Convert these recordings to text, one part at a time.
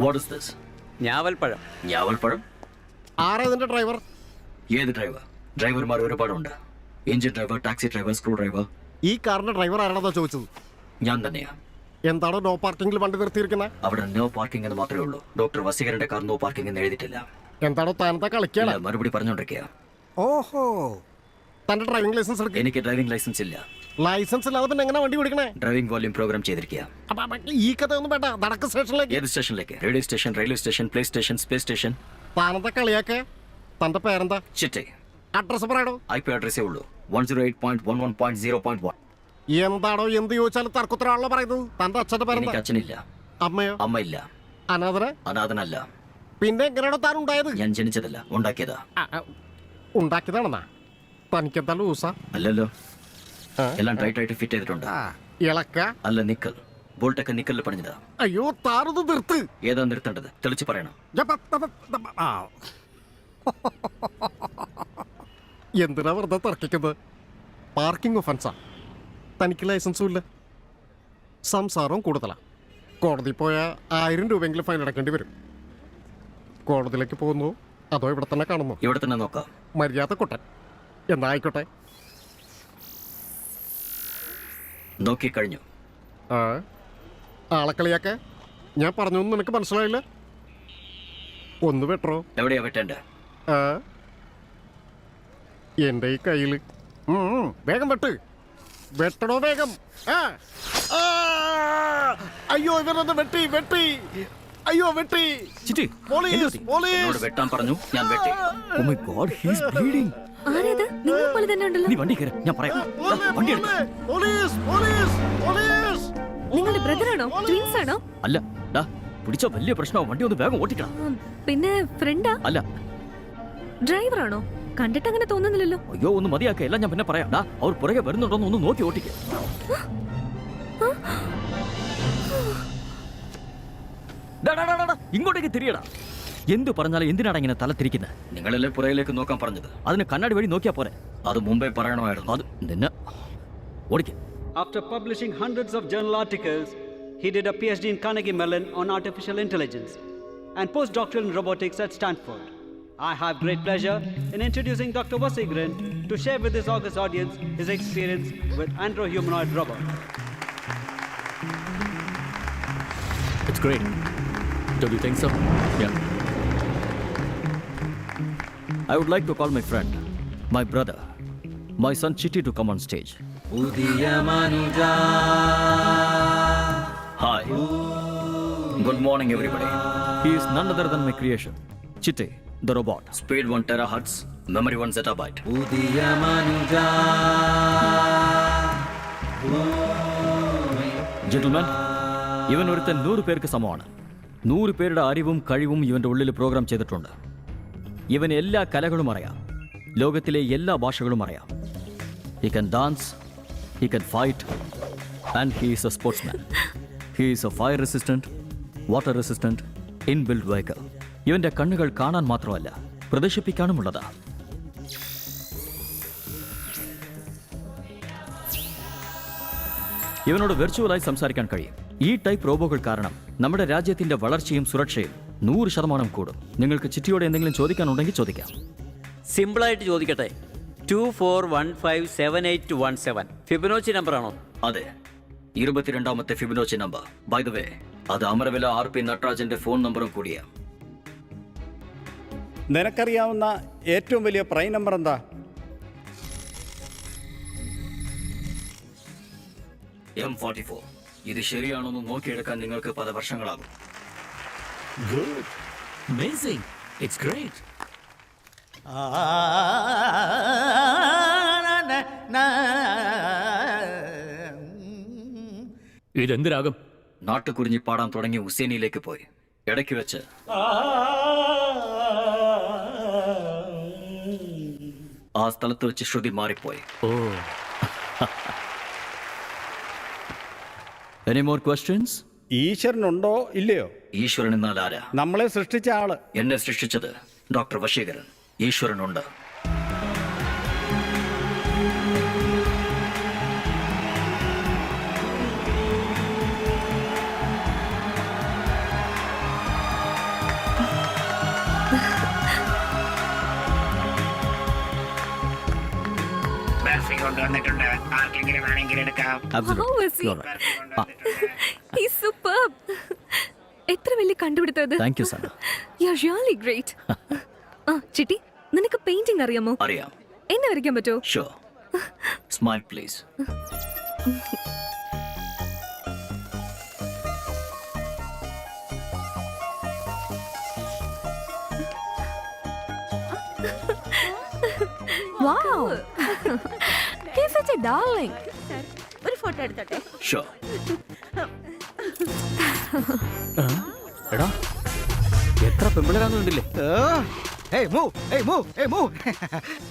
What is this ഞാവൽപ്പഴം. ഞാവൽപ്പഴം? ആരാ ഇതിന്റെ ഡ്രൈവർ? ഏത് ഡ്രൈവർ? ഡ്രൈവർമാർ ഒരുപാടുണ്ട് engine driver taxi driver screwdriver. ഈ കാറിന്റെ ഡ്രൈവർ ആരാണെന്നാ ചോദിച്ചത്? ഞാൻ തന്നെയാ. എന്താണ് നോ പാർക്കിംഗിൽ വണ്ടി നിർത്തിയിരിക്കുന്നത് അവിടെ നോ പാർക്കിംഗ് എന്ന് മാത്രമേ ഉള്ളൂ. Doctor Vaseegaran car no parking എന്ന് എഴുതിയിട്ടില്ല. എന്താണോ താനത്തെ കളിക്കാണ്? മറുപടി പറഞ്ഞോണ്ടിരിക്കുക ഓഹോ. തന്റെ ഡ്രൈവിംഗ് ലൈസൻസ് എനിക്ക് ഡ്രൈവിംഗ് ലൈസൻസ് ഇല്ല. ലൈസൻസ് ഇല്ലാതെ പിന്നെ എങ്ങനെ വണ്ടി ഓടിക്കണേ? ഡ്രൈവിംഗ് വോളിയം പ്രോഗ്രാം ചെയ്തിരിക്കുക അപ്പൊ ഈ കഥ ഒന്നും വേണ്ട. നടക്ക സ്റ്റേഷനിലേക്ക്. ഏത് സ്റ്റേഷനിലേക്ക്? Railway station railway station PlayStation space station. താനത്തെ കളിയാക്കെ? തന്റെ പേരെന്താ? ചിറ്റേ അഡ്രസ് പറയടോ. ഐ പി അഡ്രസ്സേ ഉള്ളൂ. One zero eight point one one point zero point one എന്താണോ എന്ത് ചോദിച്ചാലും തർക്കുത്തരാണല്ലോ പറയുന്നത്? തന്റെ അച്ഛന്റെ പേരെന്താ? അച്ഛനില്ല. അമ്മയോ? അമ്മ ഇല്ല. അനാഥന? അനാഥനല്ല. പിന്നെ എങ്ങനെയാണോ താൻ ഉണ്ടായത്? ഞാൻ ജനിച്ചതല്ല ഉണ്ടാക്കിയതാ. ഉണ്ടാക്കിയതാണെന്നാ? തനിക്കെന്താ ലൂസാ? അല്ലല്ലോ? എല്ലാം ടൈറ്റ് ആയിട്ട് ഫിറ്റ് ചെയ്തിട്ടുണ്ട്. ആ, ഇളക്ക. അല്ല നിക്കൽ. ബോൾട്ടൊക്കെ നിക്കലിൽ പണിഞ്ഞതാ. അയ്യോ താറത് നിർത്ത്. ഏതാ നിർത്തേണ്ടത്? തെളിച്ച് പറയണം. എന്തിനാ വെറുതെ തർക്കിക്കുന്നത്? പാർക്കിംഗ് ഒഫൻസാ തനിക്ക് ലൈസൻസും ഇല്ല. സംസാരവും കൂടുതലാ. കോടതി പോയാൽ ആയിരം രൂപയെങ്കിലും ഫൈൻ അടക്കേണ്ടി വരും. കോടതിയിലേക്ക് പോകുന്നു. അതോ ഇവിടെ തന്നെ കാണുന്നു. ഇവിടെ തന്നെ നോക്കാം. മര്യാദ കൊട്ടൻ എന്നാ ആയിക്കോട്ടെ നോക്കി കഴിഞ്ഞു ആ. ആളക്കളിയാക്കെ ഞാൻ പറഞ്ഞു നിനക്ക് മനസ്സിലായില്ല? ഒന്ന് വെട്ടോ എവിടെയാ വെട്ടേണ്ട ആ. എന്റെ ഈ കയ്യിൽ വേഗം വെട്ട്. വെട്ടണോ വേഗം? ആ! അയ്യോ ഇവരൊന്ന് വെട്ടി വെട്ടി. അയ്യോ വെട്ടി. ചിറ്റി പോലീസ് പോലീസ് വെട്ടാൻ പറഞ്ഞു ഞാൻ വെട്ടി. Oh my God he's bleeding ആരേത്? നിങ്ങളെ പോലെ തന്നെ ഉണ്ടല്ലോ. നീ വണ്ടി കയറി ഞാൻ പറയാം. വണ്ടി എടുക്ക് പോലീസ് പോലീസ് പോലീസ് നിങ്ങളുടെ ബ്രദറാണോ? ട്വിൻസ് ആണോ? അല്ല ഡാ പിടിച്ച വലിയ പ്രശ്നമാവും. വണ്ടി ഒന്ന് വേഗം ഓട്ടിക്കണം. പിന്നെ ഫ്രണ്ടാ അല്ല. ഡ്രൈവറാണോ കണ്ടിട്ട് അങ്ങനെ തോന്നുന്നില്ലല്ലോ. അയ്യോ ഒന്ന് മതിയാക്കുക എല്ലാം ഞാൻ പിന്നെ പറയാം. ഡാ അവർ പുറകെ വരുന്നുണ്ടോന്ന് ഒന്ന് നോക്കി ഓട്ടിക്ക. ഇങ്ങോട്ടേക്ക് തിരിയടാ എന്ത് പറഞ്ഞാലും എന്തിനാണ് ഇങ്ങനെ തല തിരിക്കുന്നത് നിങ്ങളല്ലേ പുറകിലേക്ക് നോക്കാൻ പറഞ്ഞത് അതിന് കണ്ണാടി വഴി നോക്കിയാ പോരെ അത് മുമ്പേ പറയണമായിരുന്നു അത് നിന്നെ ഓടിക്ക After publishing hundreds of journal articles, he did a PhD in Carnegie Mellon on artificial intelligence and postdoctoral in robotics at Stanford. I have great pleasure in introducing Dr. Vasigran to share with this august audience his experience with andro-humanoid robot. It's great. Don't you think so? Yeah. I would like to call my friend, my brother, my son Chitti to come on stage. Hi. Good morning, everybody. He is none other than my creation, Chitti, the robot. Speed 1 terahertz, memory 1 zettabyte. Gentleman இவன் ஒருத்தன் நூறு பேருக்கு சமமான നൂറ് പേരുടെ അറിവും കഴിവും ഇവന്റെ ഉള്ളിൽ പ്രോഗ്രാം ചെയ്തിട്ടുണ്ട്. ഇവൻ എല്ലാ കലകളും അറിയാം. ലോകത്തിലെ എല്ലാ ഭാഷകളും അറിയാം. He can dance he can fight and he is a sportsman he is a fire resistant water resistant in build vehicle ഇവന്റെ കണ്ണുകൾ കാണാൻ മാത്രമല്ല പ്രദർശിപ്പിക്കാനുമുള്ളതാ ഇവനോട് വെർച്വലായി സംസാരിക്കാൻ കഴിയും. ഈ ടൈപ്പ് റോബോകൾ കാരണം നമ്മുടെ രാജ്യത്തിന്റെ വളർച്ചയും സുരക്ഷയും നൂറ് ശതമാനം കൂടും. നിങ്ങൾക്ക് ചിറ്റിയോടെ എന്തെങ്കിലും ചോദിക്കാനുണ്ടെങ്കിൽ ചോദിക്കാം. സിമ്പിളായിട്ട് ചോദിക്കട്ടെ. Two four one five seven eight one seven Fibonacci നമ്പറാണോ? അതെ. ഇരുപത്തിരണ്ടാമത്തെ Fibonacci number. By the way അത് അമരവില ആർ പി നട്രാജന്റെ ഫോൺ നമ്പറും കൂടിയാ. നിനക്കറിയാവുന്ന ഏറ്റവും വലിയ പ്രൈം നമ്പർ എന്താ? എം ഫോർട്ടി ഫോർ ഇത് ശരിയാണോ എന്ന് നോക്കിയെടുക്കാൻ നിങ്ങൾക്ക് പല വർഷങ്ങളാകും Amazing. It's great. ഇതെന്ത് രാഗം നാട്ടുകുറിഞ്ഞി പാടാൻ തുടങ്ങി ഉസേനിയിലേക്ക് പോയി ഇടയ്ക്ക് വെച്ച് ആ സ്ഥലത്ത് വെച്ച് ശ്രുതി മാറിപ്പോയി ഓ എനി മോർ ക്വസ്റ്റ്യൻസ് ഈശ്വരനുണ്ടോ ഇല്ലയോ? ഈശ്വരൻ എന്നാൽ ആരാ? നമ്മളെ സൃഷ്ടിച്ച ആൾ. എന്നെ സൃഷ്ടിച്ചത് ഡോക്ടർ വശീകരൻ. ഈശ്വരനുണ്ട്. കൊണ്ടുവന്നിട്ടുണ്ട് ആർക്കെങ്കിലും വേണമെങ്കിൽ എടുക്കാം. Superb. എത്ര വലിയ കണ്ടുപിടുത്തത് thank you sir you really great ആ ചിട്ടി നിനക്ക് പെയിന്റിംഗ് അറിയാമോ? അറിയാം. എന്നെ വരയ്ക്കാൻ പറ്റുമോ? Show smile please wow He's such a ഒരു ഫോട്ടോ എടുത്തോട്ടെ? ഷോ എടാ എത്ര പെമ്പിളരാന്ന് കണ്ടില്ലേ?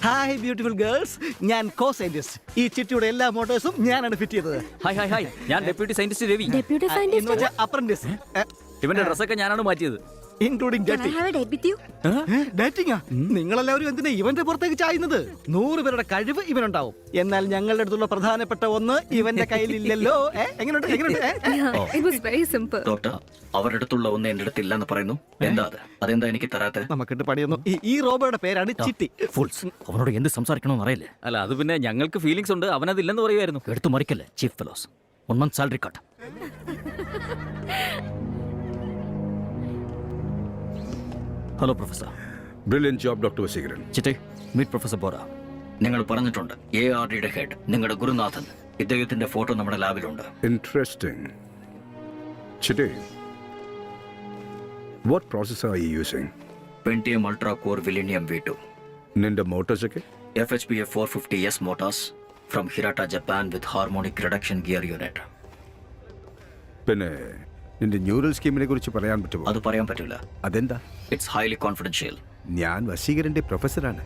ഹായ് ബ്യൂട്ടിഫുൾ ഗേൾസ് ഞാൻ കോ സയന്റിസ്റ്റ് ഈ ചിട്ടിയുടെ എല്ലാ മോട്ടോഴ്സും ഞാനാണ് ഫിറ്റ് ചെയ്തത്. ഹായ് ഹായ് ഹായ് ഞാൻ deputy scientist Ravi. Deputy scientist apprentice ഇവന്റെ ഡ്രസ്സൊക്കെ ഞാനാണ് മാറ്റിയത്. Including dating have a date with you ഡേറ്റിംഗാ നിങ്ങളെല്ലാവരും എന്തിനാ ഇവന്റെ പുറത്തേക്ക് ചായുന്നത്? നൂറ് പേരുടെ കഴിവ് ഇവനുണ്ടാവും. എന്നാൽ ഞങ്ങളുടെ അടുത്തുള്ള പ്രധാനപ്പെട്ട ഒന്ന് ഇവന്റെ കയ്യിലില്ലല്ലോ. എങ്ങനെയുണ്ട്? എങ്ങനെയുണ്ട്? ഏ? It was very simple doctor അവരുടെ അടുത്തുള്ള ഒന്ന് എന്റെ അടുത്തില്ല എന്ന് പറയുന്നു എന്താ അത്? അതെന്താ എനിക്ക് തരാത്ത? നമുക്കിട്ട് പണിയൊന്നും. ഈ- റോബോയുടെ പേരാണ് ചിട്ടി ഫുൾസ് അവനോട് എന്ത് സംസാരിക്കണമെന്ന് അറിയില്ലേ? അല്ല അത് പിന്നെ ഞങ്ങൾക്ക് ഫീലിങ്സ് ഉണ്ട്. അവനതില്ലെന്ന് പറയുമായിരുന്നു. എടുത്തു മറിക്കല്ലേ chief fellows month salary cut hello professor brilliant job doctor Vaseegaran ചിറ്റേ meet professor Bora നിങ്ങൾ പറഞ്ഞിട്ടുണ്ട് എ ആർ ഡിയുടെ ഹെഡ് നിങ്ങളുടെ ഗുരുനാഥൻ. ഇദ്ദേഹത്തിന്റെ ഫോട്ടോ നമ്മുടെ ലാബിലുണ്ട്. Interesting Chitti what process are you using Pentium ultra core വിലിനിയം V two നിന്റെ മോട്ടോഴ്സ് ഒക്കെ F H P A four fifty S motors from Hirata Japan with harmonic reduction gear unit പിന്നെ നിന്റെ neural സ്കീമിനെ കുറിച്ച് പറയാൻ പറ്റുമോ? അത് പറയാൻ പറ്റില്ല അതെന്താ? ഇറ്റ്സ് ഹൈലി കോൺഫിഡൻഷ്യൽ ഞാൻ വശീകരന്റെ പ്രൊഫസറാണ്.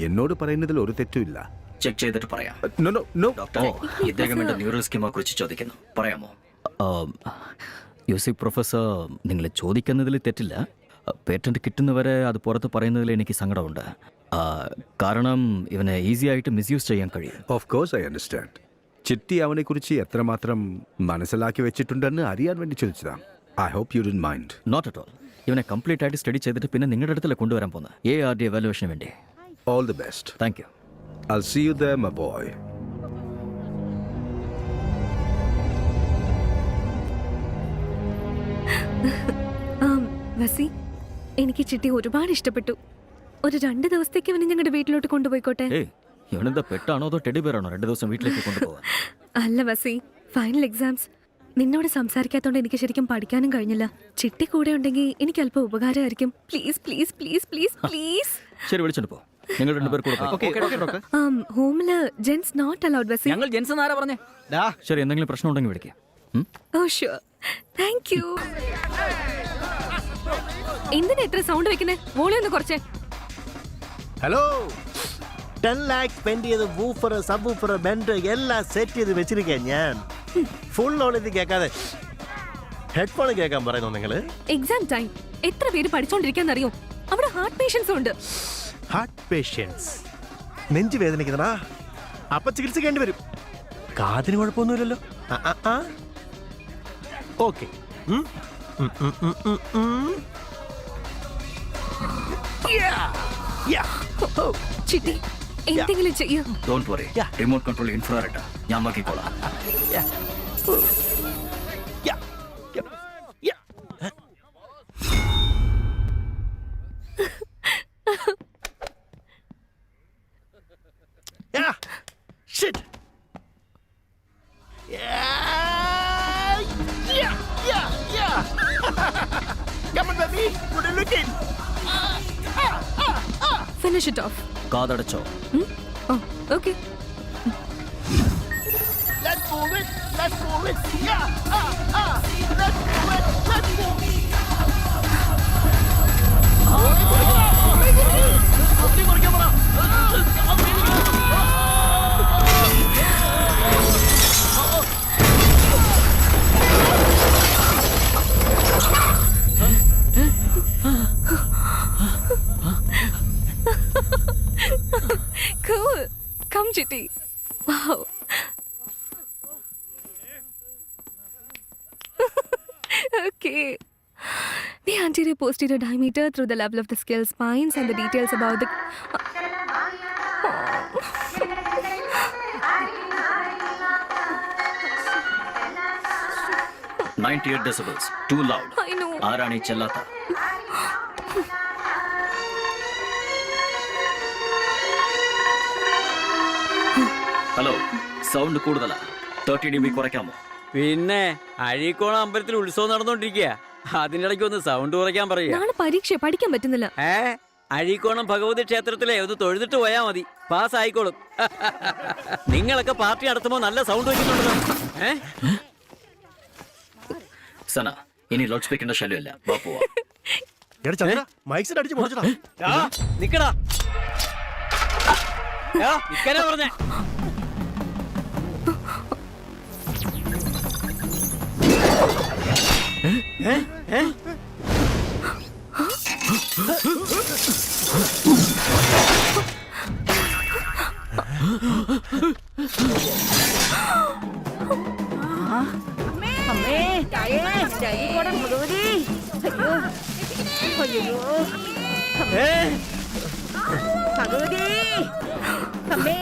എന്നോട് പറയുന്നതിൽ ഒരു തെറ്റുമില്ല ചെക്ക് ചെയ്തിട്ട് പറയാം. നോ നോ നോ ഡോക്ടർ ഇദ്ദേഹം എന്റെ ന്യൂറൽ സ്കീമിനെ കുറിച്ച് ചോദിക്കുന്നു. പറയാമോ? യൂസി പ്രൊഫസർ നിങ്ങൾ ചോദിക്കുന്നതിൽ തെറ്റില്ല. പേറ്റന്റ് കിട്ടുന്നവരെ അത് പുറത്ത് പറയുന്നതിൽ എനിക്ക് സങ്കടമുണ്ട്. കാരണം ഇവനെ ഈസി ആയിട്ട് മിസ്യൂസ് ചെയ്യാൻ കഴിയും. ഓഫ് കോഴ്സ് ഐ അണ്ടർസ്റ്റാൻഡ് ചിട്ടി അവനെ കുറിച്ച് എത്രമാത്രം മനസ്സിലാക്കി വെച്ചിട്ടുണ്ടെന്ന് അറിയാൻ വേണ്ടി ചോദിച്ചതാ. I hope you didn't mind not at all ഇവനെ കംപ്ലീറ്റ് ആയിട്ട് സ്റ്റഡി ചെയ്തിട്ട് പിന്നെ നിങ്ങളുടെ അടുത്തല്ല കൊണ്ടുവരാൻ പോകുന്നത്? എ ആർ ഡി എവാലുവേഷന് വേണ്ടി. All the best thank you I'll see you there, my boy. Vasi എനിക്ക് ചിട്ടി ഒരുപാട് ഇഷ്ടപ്പെട്ടു. ഒരു രണ്ട് ദിവസത്തേക്ക് അവനെ ഞങ്ങളുടെ വീട്ടിലോട്ട് കൊണ്ടുപോയിക്കോട്ടെ? ഇവനെന്താ പെട്ടാണോ അതോ ടെഡി പേരാണോ രണ്ട് ദിവസം വീട്ടിലേക്ക് കൊണ്ടുപോകാൻ അല്ല വസി ഫൈനൽ എക്സാംസ് നിന്നോട് സംസാരിക്കാത്തോണ്ട് എനിക്ക് ശരിക്കും പഠിക്കാനും കഴിഞ്ഞില്ല. ചിട്ടി കൂടെ ഉണ്ടെങ്കിൽ എനിക്ക് അല്പം ഉപകാരമായിരിക്കും. Please please please please please ശരി വിളിച്ചോണ്ട് പോ. നിങ്ങൾ രണ്ടുപേർ കൂടെ പോയി. ഓക്കെ ഓക്കെ ഡോക്ടർ ഹോമിൽ ജെൻസ് നോട്ട് അലൗഡ് വസി. ഞങ്ങൾ ജെൻസ് എന്നാരാ പറഞ്ഞേ? ഡാ. ശരി എന്തെങ്കിലും പ്രശ്നം ഉണ്ടെങ്കിൽ വിളിക്കാം. ഉം? ഓ ഷുവർ താങ്ക് യു എന്തിനാ ഇത്ര സൗണ്ട് വെക്കുന്നേ? വോളിയം ഒന്ന് കുറച്ചേ. ഹലോ ടെൻ ലാക്ക് സ്പെൻഡ് ചെയ്ത് വൂഫർ സബ് വൂഫർ ബെൻഡ് എല്ലാം സെറ്റ് ചെയ്ത് വെച്ചിരിക്കാൻ ഞാൻ. ഫുൾ ഓളിത് കേൾക്കാതെ. ഹെഡ്ഫോൺ കേൾക്കാൻ പറയുന്നു നിങ്ങൾ എക്സാം ടൈം എത്ര പേര് പഠിച്ചോണ്ടിരിക്കാന്നറിയോ? അവിടെ ഹാർട്ട് പേഷ്യൻസ് ഉണ്ട്. ഹാർട്ട് പേഷ്യൻസ് നെഞ്ചു വേദനിക്കുന്നടാ. അപ്പൊ ചികിത്സിക്കേണ്ടി വരും. കാതിന് കുഴപ്പമൊന്നുമില്ലല്ലോ. ഓക്കെ ചിട്ടി. എന്തെങ്കിലും ചെയ്യൂ. Don't worry remote control infrared ഞാൻ നോക്കിക്കോളാം. posterior diameter through the level of the skull spines and the details about the. Ninety eight decibels too loud I know. ആരാണ് ഈ ചെല്ലാത്ത? ഹലോ സൗണ്ട് കൂടുതലാ. തേർട്ടി ഡി ബി കുറയ്ക്കാമോ? പിന്നെ അഴീക്കോണം അമ്പലത്തിൽ ഉത്സവം നടന്നുകൊണ്ടിരിക്കുക അതിന്റെ ഇടയ്ക്ക് ഒന്ന് സൗണ്ട് കുറയ്ക്കാൻ പറയുക. നാളെ പരീക്ഷ പഠിക്കാൻ പറ്റുന്നില്ല. ഏ? അഴീക്കോണം ഭഗവതി ക്ഷേത്രത്തിലെ ഒന്ന് തൊഴുതിട്ട് പോയാ മതി. പാസ് ആയിക്കോളും. നിങ്ങളൊക്കെ പാർട്ടി നടത്തുമ്പോ നല്ല സൗണ്ട് വെക്കുന്നുണ്ടല്ലോ. ഏ? സന ഇനി ലോഡ് സ്പീക്കറിന്റെ ശല്യമല്ല വാ പോവാ. എടാ ചന്ദ്ര മൈക്ക് അടിച്ച് പൊളിച്ചടാ. ആ, നിക്കടാ. ആ, നിക്കാനാ പറഞ്ഞേ. അമ്മേ തായേ ജൈവോടെ ഭഗവതി അയ്യോ അയ്യോ ഭഗവതി അമ്മേ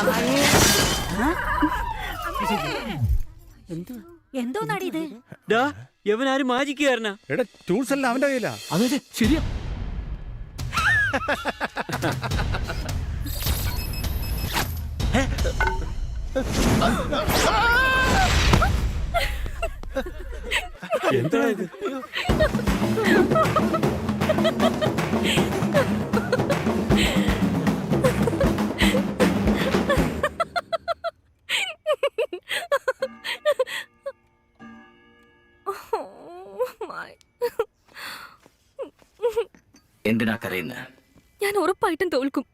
അമ്മേ എന്തോ എന്തോന്നാടി ഇത്? ഡാ യവനാരും മാജിക്കുകാരനാ എടാ ടൂൾസ് എല്ലാം അവന്റെ കയ്യിലാ. അതെ അതെ ശരിയാ. എന്താ ഇത്? എന്തിനാ കരയുന്ന? ഞാൻ ഉറപ്പായിട്ടും തോൽക്കും.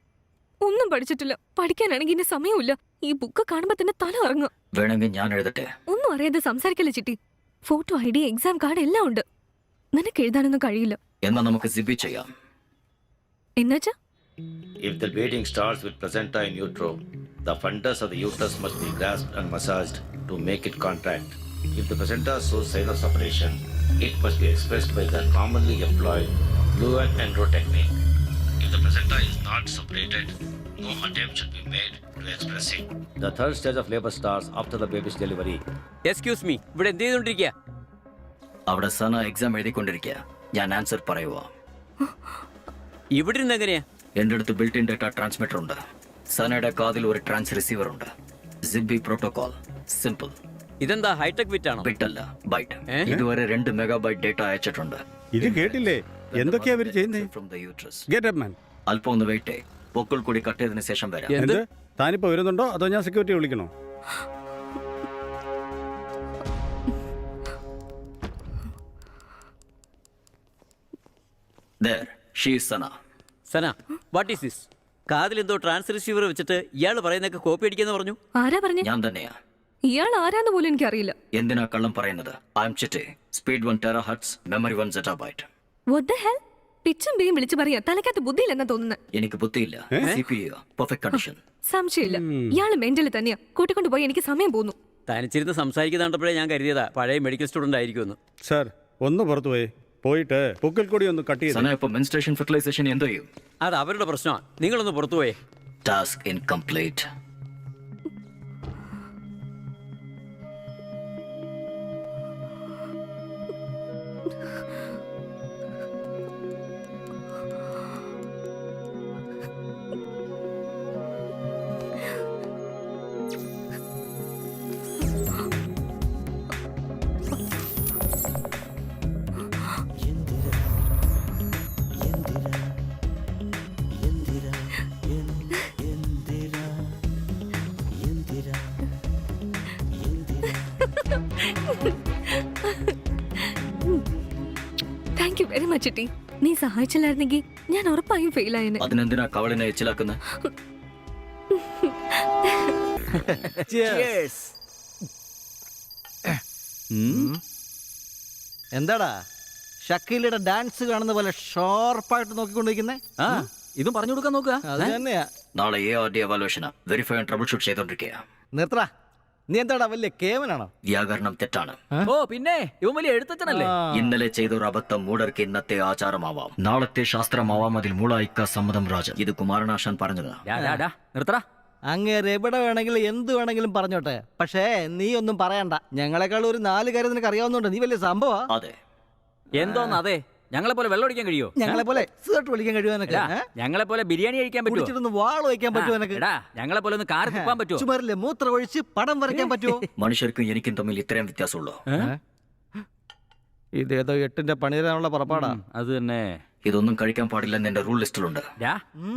ഒന്നും പഠിച്ചിട്ടില്ല. പഠിക്കാനാണെങ്കിൽ എന്നെ സമയമില്ല ഈ ബുക്ക് കാണുമ്പോ തന്നെ തല ഇറങ്ങും വേണമെങ്കിൽ ഞാൻ എഴുതട്ടെ? ഒന്നും അറിയാതെ സംസാരിക്കല്ലേ Chitti? Photo I D exam card എല്ലാം ഉണ്ട്. നിനക്ക് എഴുതാനൊന്നും കഴിയില്ല. എന്നാ നമുക്ക് സിബി ചെയ്യാം. എന്നുവെച്ചാ If the bleeding starts with placenta in utero, the fundus of the uterus must be grasped and massaged to make it contract. If the placenta shows sign of separation, it must be expressed by the commonly employed blue and Enro technique. If the placenta is not separated, no attempt should be made to express it. The third stage of labor starts after the baby's delivery. Excuse excuse me ഇവിടെ എന്ത് ചെയ്തോണ്ടിരിക്കുക അവിടെ Sana exam എഴുതിക്കൊണ്ടിരിക്കുക ഞാൻ answer പറയുക ഇവിടെ ഇരുന്ന് എങ്ങനെയാ എന്റെ അടുത്ത് ബിൽറ്റ് ഇൻ ഡേറ്റ ട്രാൻസ്മിറ്റർ ഉണ്ട് സനയുടെ കാതിൽ ഒരു ട്രാൻസ് റിസീവർ ഉണ്ട് സിബി പ്രോട്ടോകോൾ സിമ്പിൾ ഇതെന്താ ഹൈടെക് ബിറ്റ് ആണോ? ബിറ്റല്ല ബൈറ്റ് ഏ? ഇതുവരെ രണ്ട് മെഗാബൈറ്റ് ഡേറ്റ അയച്ചിട്ടുണ്ട്. ഇത് കേട്ടില്ലേ? എന്തൊക്കെയാ അവർ ചെയ്യുന്നത് from the uterus get up man അല്പം ഒന്ന് വെയിറ്റ് പൊക്കിൾ കൂടി കട്ട് ചെയ്തതിനു ശേഷം വരാം. എന്ത്? എന്ത്? താനിപ്പോ വരുന്നുണ്ടോ? അതോ ഞാൻ സെക്യൂരിറ്റി വിളിക്കണോ? There, she is Sana what is this കാതിൽ എന്തോ ട്രാൻസ് റിസീവർ വെച്ചിട്ട് ഇയാൾ പറയുന്നൊക്കെ കോപ്പി അടിക്കാന്ന് പറഞ്ഞു. ആരാ പറഞ്ഞു? ഞാൻ തന്നെയാ. ഇയാൾ ആരാന്ന് പോലും എനിക്കറിയില്ല. എന്തിനാ കള്ളം പറയുന്നത്? I'm Chitti speed one terahertz memory one zettabyte What the hell? പിച്ചും ബേയും വിളിച്ചു പറയാ തലക്കകത്ത് ബുദ്ധിയില്ലെന്നാ തോന്നുന്നത് എനിക്ക് ബുദ്ധിയില്ല. സി പി പെർഫെക്റ്റ് കണ്ടീഷൻ സംശയമില്ല. ഇയാൾ മെന്റലി തന്നെയാ. കൂട്ടിക്കൊണ്ട് പോയി എനിക്ക് സമയം പോന്നു. തനിച്ചിരുന്ന് സംസാരിക്കുന്ന കണ്ടപ്പോഴേ ഞാൻ കരുതിയതാ പഴയ മെഡിക്കൽ സ്റ്റുഡന്റ് ആയിരിക്കുമെന്ന്. സാർ ഒന്ന് പുറത്തു പോയി. പോയിട്ട് പൊക്കിൽ കൂടി ഒന്ന് കട്ട് ചെയ്ത്. സന ഇപ്പൊ മെൻസ്ട്രേഷൻ ഫെർട്ടിലൈസേഷൻ എന്തോ ചെയ്യും? അത് അവരുടെ പ്രശ്നമാണ്. നിങ്ങളൊന്ന് പുറത്തു പോയേ. Task incomplete thank you very much T നീ സഹായിച്ചില്ലായിരുന്നെങ്കിൽ ഞാൻ ഉറപ്പായും ഫെയിൽ ആയേനെ. അതിനെന്തിനാ കവളിനെ എച്ചിലാക്കുന്നത് എന്താടാ? ഷക്കീലയുടെ ഡാൻസ് കാണുന്ന പോലെ ഷോർപ്പായിട്ട് നോക്കിക്കൊണ്ടിരിക്കുന്നേ? ആ. ഇതും പറഞ്ഞു കൊടുക്കാൻ നോക്കുക. അത് തന്നെയാ. നാളെ എ ആർ ഡി എവാലുവേഷനാ വെരിഫൈ ആൻഡ് ട്രബിൾ ഷൂട്ട് ചെയ്തോണ്ടിരിക്കുക നിർത്തടാ. നീ എന്താടാ വലിയ കേവനാണോ? വ്യാകരണം തെറ്റാണ്. ഓ പിന്നെ? ഇവൻ വലിയ എഴുത്തച്ഛനല്ലേ? ഇന്നലെ ചെയ്ത ഒരു അബദ്ധം മൂടർക്ക് ഇന്നത്തെ ആചാരമാവാം. നാളത്തെ ശാസ്ത്രമാവാം അതിൽ മൂളായിക്ക സമ്മതം രാജൻ. ഇത് കുമാരനാശാൻ പറഞ്ഞതാ. നിർത്തടാ. അങ്ങേര് എവിടെ വേണമെങ്കിലും എന്ത് വേണമെങ്കിലും പറഞ്ഞോട്ടെ. പക്ഷേ നീ ഒന്നും പറയണ്ട. ഞങ്ങളെക്കാൾ ഒരു നാല് കാര്യം നിനക്ക് അറിയാവുന്നതുകൊണ്ട് നീ വലിയ സംഭവാ. അതെ. എന്തോന്ന് അതെ? ഞങ്ങളെ പോലെ വെള്ളം അടിക്കാൻ കഴിയോ ഞങ്ങളെ പോലെ സിഗരറ്റ് വലിക്കാൻ കഴിയുവാനൊക്കെ ഞങ്ങളെ പോലെ ബിരിയാണി കഴിക്കാൻ പറ്റുമോ വാൾ വാൾ വയ്ക്കാൻ പറ്റുമോ എടാ ഞങ്ങളെ പോലെ ഒന്ന് കാർ തുപ്പാൻ പറ്റുമോ ചുമരിലെ മൂത്രം ഒഴിച്ച് പടം വരയ്ക്കാൻ പറ്റുമോ മനുഷ്യർക്കും എനിക്കും തമ്മിൽ ഇത്രയും വ്യത്യാസമുള്ളൂ? ഇതേതോ എട്ടിന്റെ പണി തരാനുള്ള പുറപ്പാടാ. അത് തന്നെ. ഇതൊന്നും കഴിക്കാൻ പാടില്ലെന്ന് എന്റെ റൂൾ ലിസ്റ്റിലുണ്ട്.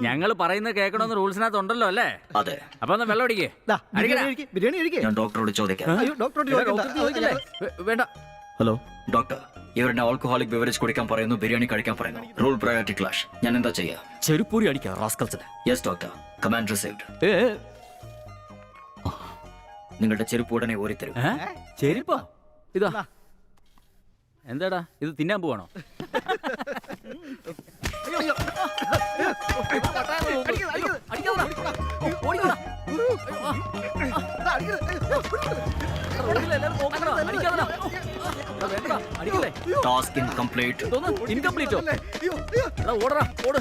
ഞങ്ങൾ പറയുന്നത് കേൾക്കണമെന്ന് റൂൾസിനകത്ത് ഉണ്ടല്ലോ അല്ലേ? അതെ. അപ്പൊ ഒന്ന് വെള്ളം അടിക്കേ ദാ, ബിരിയാണി ബിരിയാണി കഴിക്ക്. ഞാൻ ഡോക്ടറോട് ചോദിക്കാം. അയ്യോ ഡോക്ടറോട് ചോദിക്കണ്ട. വേണ്ട. ഹലോ. ഡോക്ടർ ഇവരുടെ ആൽക്കഹോളിക് ബിവറേജ് കുടിക്കാൻ പറയുന്നു ബിരിയാണി കഴിക്കാൻ പറയുന്നു. റൂൾ പ്രയോറിറ്റി ക്ലാഷ് ഞാൻ എന്താ ചെയ്യാ? ചെരുപ്പൂരി അടിക്കാം റാസ്കൽസിന് യെസ് ഡോക്ടർ കമാൻഡ് റിസീവ്ഡ് നിങ്ങളുടെ ചെരുപ്പ് ഉടനെ ഓരിത്തരും ചെരുപ്പാ? ഇതാ. എന്താടാ? ഇത് തിന്നാൻ പോവാണോ? ടാസ്ക് ഇൻകംപ്ലീറ്റ് ഇൻകംപ്ലീറ്റോ എടാ ഓടടാ ഓട്.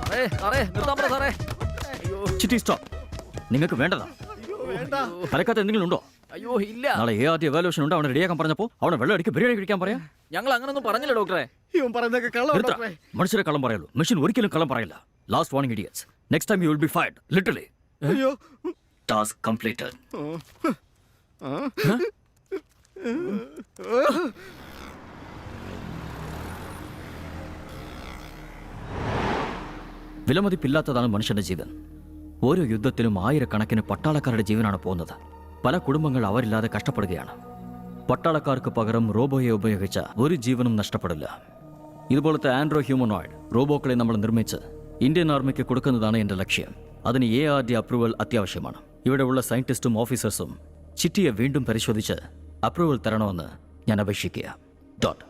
സാറേ സാറേ നിർത്താൻ പറ സാറേ. ചിറ്റി സ്റ്റോപ്പ് നിങ്ങൾക്ക് വേണ്ടതാ? തലക്കകത്ത് എന്തെങ്കിലും ഉണ്ടോ? അയ്യോ ഇല്ല. നാളെ ഏ ആദ്യ എവാലുവേഷൻ ഉണ്ട് അവനെ റെഡിയാക്കാൻ പറഞ്ഞപ്പോ അവനെ വെള്ളം അടിക്ക് ബിരിയാണി കഴിക്കാൻ പറയാം? ഞങ്ങൾ അങ്ങനൊന്നും പറഞ്ഞില്ല ഡോക്ടറെ ഇവൻ പറയുന്നതൊക്കെ കള്ളമാണ് ഡോക്ടറെ. മനുഷ്യരെ കള്ളം പറയുള്ളൂ. മെഷീൻ ഒരിക്കലും കള്ളം പറയില്ല. Last warning idiots next time you will be fired literally അയ്യോ. ടാസ്ക് കംപ്ലീറ്റഡ് വിലമതിപ്പില്ലാത്തതാണ് മനുഷ്യന്റെ ജീവൻ. ഓരോ യുദ്ധത്തിലും ആയിരക്കണക്കിന് പട്ടാളക്കാരുടെ ജീവനാണ് പോകുന്നത്. പല കുടുംബങ്ങൾ അവരില്ലാതെ കഷ്ടപ്പെടുകയാണ്. പട്ടാളക്കാർക്ക് പകരം റോബോയെ ഉപയോഗിച്ച ഒരു ജീവനും നഷ്ടപ്പെടില്ല. ഇതുപോലത്തെ ആൻഡ്രോ ഹ്യൂമനോയിഡ് റോബോക്കളെ നമ്മൾ നിർമ്മിച്ച് ഇന്ത്യൻ ആർമിക്ക് കൊടുക്കുന്നതാണ് എന്റെ ലക്ഷ്യം. അതിന് എ ആർ ഡി അപ്രൂവൽ അത്യാവശ്യമാണ്. ഇവിടെയുള്ള സയന്റിസ്റ്റും ഓഫീസേഴ്സും ചിറ്റിയെ വീണ്ടും പരിശോധിച്ച് അപ്രൂവൽ തരണമെന്ന് ഞാൻ അപേക്ഷിക്കുക. ഡോട്ട്.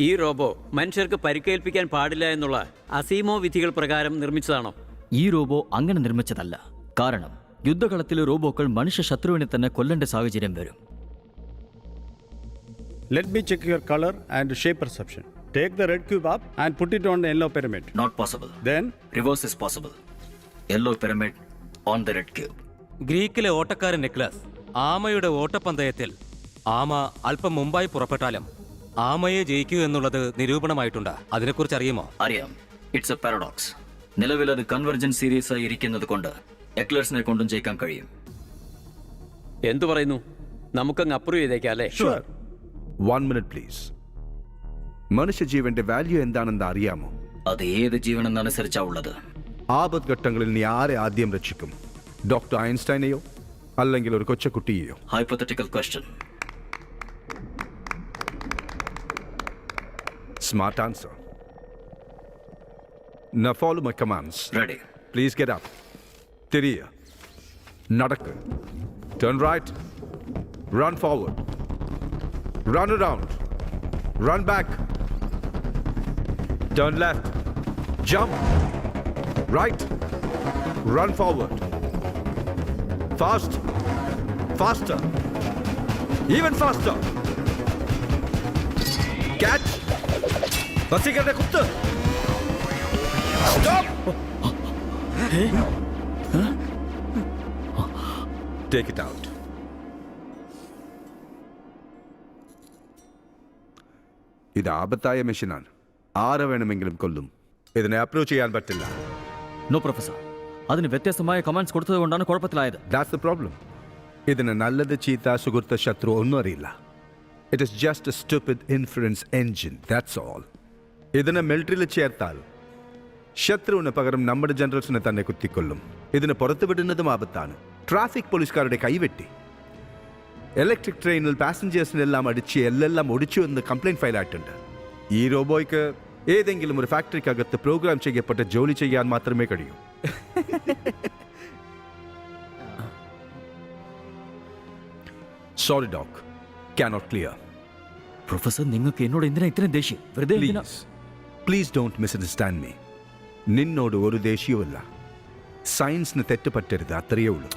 ഈ റോബോ മനുഷ്യർക്ക് പരിക്കേൽപ്പിക്കാൻ പാടില്ല എന്നുള്ള അസീമോ വിധികൾ പ്രകാരം നിർമ്മിച്ചതാണോ? ഈ റോബോ അങ്ങനെ നിർമ്മിച്ചതല്ല. കാരണം യുദ്ധകളത്തിൽ റോബോക്കൾ മനുഷ്യ ശത്രുവിനെ തന്നെ കൊല്ലേണ്ട സാഹചര്യം വരും. Let me check your color and shape perception. Take the red cube up and put it on the yellow pyramid. Not possible Then? Reverse is possible yellow pyramid on the red cube ഗ്രീക്കിലെ ഓട്ടക്കാരൻ necklace ആമയുടെ ഓട്ടപ്പന്തയത്തിൽ ആമ അല്പം മുമ്പായി പുറപ്പെട്ടാലും ആമയെ ജയിക്കൂ എന്നുള്ളത് നിരൂപണമായിട്ടുണ്ട്. അതിനെക്കുറിച്ച് അറിയുമോ? അറിയാം. It's A paradox നിലവിൽ അത് കൺവെർജൻ സീരീസ് ആയി ഇരിക്കുന്നത് കൊണ്ട് എക്ലേഴ്സിനെ കൊണ്ടും ജയിക്കാൻ കഴിയും. എന്തു പറയുന്നു? നമുക്കങ്ങ് അപ്രൂവ് ചെയ്തേക്കാം അല്ലേ. വൺ മിനിറ്റ് പ്ലീസ് മനുഷ്യജീവന്റെ വാല്യൂ എന്താണെന്ന് അറിയാമോ? അത് ഏത് ജീവനെന്നനുസരിച്ചാ ഉള്ളത്? ആപത് ഘട്ടങ്ങളിൽ നീ ആരെ ആദ്യം രക്ഷിക്കും? ഡോക്ടർ ഐൻസ്റ്റൈനെയോ അല്ലെങ്കിൽ ഒരു കൊച്ചക്കുട്ടിയെയോ? Hypothetical question Smart answer. Now follow my commands. Ready. Please get up. Tiriya. Turn right. Run forward. Run around. Run back. Turn left. Jump. Right. Run forward. Fast. Faster. Even faster. വസീകരുടെ കുത്ത് Stop! Take it out. ഇത് ആപത്തായ മെഷീനാണ്. ആരെ വേണമെങ്കിലും കൊല്ലും. ഇതിനെ approve ചെയ്യാൻ പറ്റില്ല. നോ പ്രൊഫസർ അതിന് വ്യത്യസ്തമായ കമാൻഡ്സ് കൊടുത്തത് കൊണ്ടാണ് കുഴപ്പത്തിലായത്. ദാറ്റ്സ് ദ പ്രോബ്ലം ഇതിന് നല്ലത് ചീത്ത സുഹൃത്ത് ശത്രു ഒന്നും അറിയില്ല. It is just a stupid influence engine that's all ഇതിനെ മിലിറ്ററിയിൽ ചേർത്താൽ ശത്രുവിന് പകരം നമ്മുടെ ജനറൽസിനെ തന്നെ കുത്തിക്കൊല്ലും. ഇതിന് പുറത്തുവിടുന്നതും ആപത്താണ്. ട്രാഫിക് പോലീസുകാരുടെ കൈവെട്ടി. ഇലക്ട്രിക് ട്രെയിനിൽ പാസഞ്ചേഴ്സിനെല്ലാം അടിച്ച് എല്ലെല്ലാം ഒടിച്ചു എന്ന് കംപ്ലൈന്റ് ഫയലായിട്ടുണ്ട്. ഈ റോബോയ്ക്ക് ഏതെങ്കിലും ഒരു ഫാക്ടറിക്കകത്ത് പ്രോഗ്രാം ചെയ്യപ്പെട്ട ജോലി ചെയ്യാൻ മാത്രമേ കഴിയൂ. Sorry doc cannot clear professor നിങ്ങൾക്ക് എന്നോട് എന്തിനാ ഇത്രയും ദേഷ്യം? വെറുതെ പ്ലീസ് ഡോണ്ട് മിസ്അണ്ടർസ്റ്റാൻഡ് മീ നിന്നോട് ഒരു ദേഷ്യവുമല്ല സയൻസിന് തെറ്റ് പറ്റരുത് അത്രയേ ഉള്ളൂ.